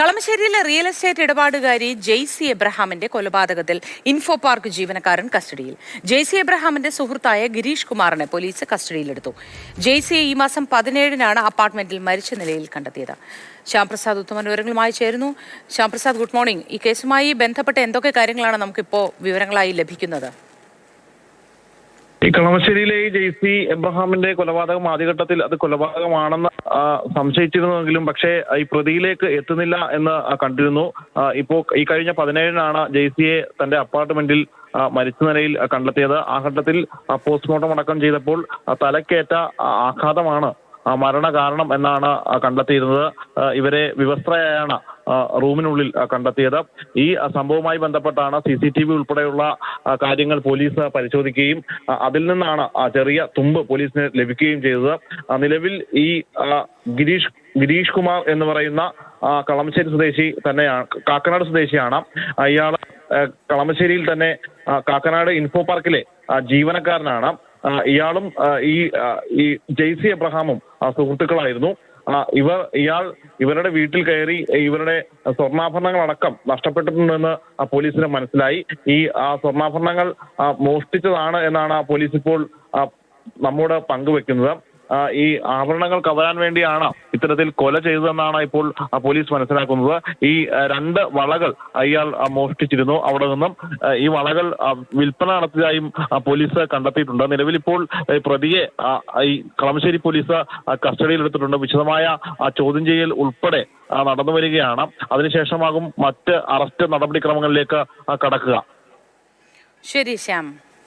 കളമശ്ശേരിയിലെ real estate ഇടപാടുകാരി ജെയ്സി എബ്രഹാമിന്റെ കൊലപാതകത്തിൽ ഇൻഫോ പാർക്ക് ജീവനക്കാരൻ കസ്റ്റഡിയിൽ. ജെയ്സി എബ്രഹാമിന്റെ സുഹൃത്തായ ഗിരീഷ് കുമാറിനെ പോലീസ് കസ്റ്റഡിയിലെടുത്തു. ജെയ്സിയെ ഈ മാസം പതിനേഴിനാണ് അപ്പാർട്ട്മെന്റിൽ മരിച്ച നിലയിൽ കണ്ടെത്തിയത്. ശ്യാംപ്രസാദ് ഉത്തമൻ വിവരങ്ങളുമായി ചേരുന്നു. ശ്യാംപ്രസാദ് ഗുഡ് മോർണിംഗ് ഈ കേസുമായി ബന്ധപ്പെട്ട് എന്തൊക്കെ കാര്യങ്ങളാണ് നമുക്കിപ്പോൾ വിവരങ്ങളായി ലഭിക്കുന്നത്? ഈ കളമശ്ശേരിയിലെ ഈ ജെയ്സി എബ്രഹാമിന്റെ കൊലപാതകം ആദ്യഘട്ടത്തിൽ അത് കൊലപാതകമാണെന്ന് സംശയിച്ചിരുന്നുവെങ്കിലും പക്ഷേ ഈ പ്രതിയിലേക്ക് എത്തുന്നില്ല എന്ന് കണ്ടിരുന്നു. ഇപ്പോ ഈ കഴിഞ്ഞ പതിനേഴിനാണ് ജെയ്സിയെ തന്റെ അപ്പാർട്ട്മെന്റിൽ മരിച്ച നിലയിൽ കണ്ടെത്തിയത്. ആ ഘട്ടത്തിൽ പോസ്റ്റ്മോർട്ടം അടക്കം ചെയ്തപ്പോൾ തലക്കേറ്റ ആഘാതമാണ് ആ, മരണ കാരണം എന്നാണ് കണ്ടെത്തിയിരുന്നത്. ഇവരെ വിവസ്ത്രയായാണ് ആ, റൂമിനുള്ളിൽ കണ്ടെത്തിയത്. ഈ സംഭവവുമായി ബന്ധപ്പെട്ടാണ് സി സി ടി വി ഉൾപ്പെടെയുള്ള കാര്യങ്ങൾ പോലീസ് പരിശോധിക്കുകയും അതിൽ നിന്നാണ് ചെറിയ തുമ്പ് പോലീസിന് ലഭിക്കുകയും ചെയ്തത്. നിലവിൽ ഈ ഗിരീഷ് ഗിരീഷ് കുമാർ എന്ന് പറയുന്ന കളമശ്ശേരി സ്വദേശി തന്നെയാണ് കാക്കനാട് സ്വദേശിയാണ്. അയാൾ കളമശ്ശേരിയിൽ തന്നെ കാക്കനാട് ഇൻഫോ പാർക്കിലെ ജീവനക്കാരനാണ്. ഇയാളും ഈ ഈ ജെയ്സി എബ്രഹാമും സുഹൃത്തുക്കളായിരുന്നു. ഇവർ ഇയാൾ ഇവരുടെ വീട്ടിൽ കയറി ഇവരുടെ സ്വർണാഭരണങ്ങൾ അടക്കം നഷ്ടപ്പെട്ടിട്ടുണ്ടെന്ന് പോലീസിന് മനസ്സിലായി. ഈ ആ സ്വർണാഭരണങ്ങൾ മോഷ്ടിച്ചതാണ് എന്നാണ് ആ പോലീസ് ഇപ്പോൾ നമ്മോട് പങ്കുവെക്കുന്നത്. ഈ ആഭരണങ്ങൾ കവരാൻ വേണ്ടിയാണ് ഇത്തരത്തിൽ കൊല ചെയ്തതെന്നാണ് ഇപ്പോൾ പോലീസ് മനസ്സിലാക്കുന്നത്. ഈ രണ്ട് വളകൾ അയാൾ മോഷ്ടിച്ചിരുന്നു. അവിടെ നിന്നും ഈ വളകൾ വിൽപ്പന നടത്തിയതായും പോലീസ് കണ്ടെത്തിയിട്ടുണ്ട്. നിലവിൽ ഇപ്പോൾ പ്രതിയെ ഈ കളമശ്ശേരി പോലീസ് കസ്റ്റഡിയിലെടുത്തിട്ടുണ്ട് വിശദമായ ചോദ്യം ചെയ്യൽ ഉൾപ്പെടെ നടന്നു വരികയാണ്. അതിനുശേഷമാകും മറ്റ് അറസ്റ്റ് നടപടിക്രമങ്ങളിലേക്ക് കടക്കുക. ശരി ശ്യാം.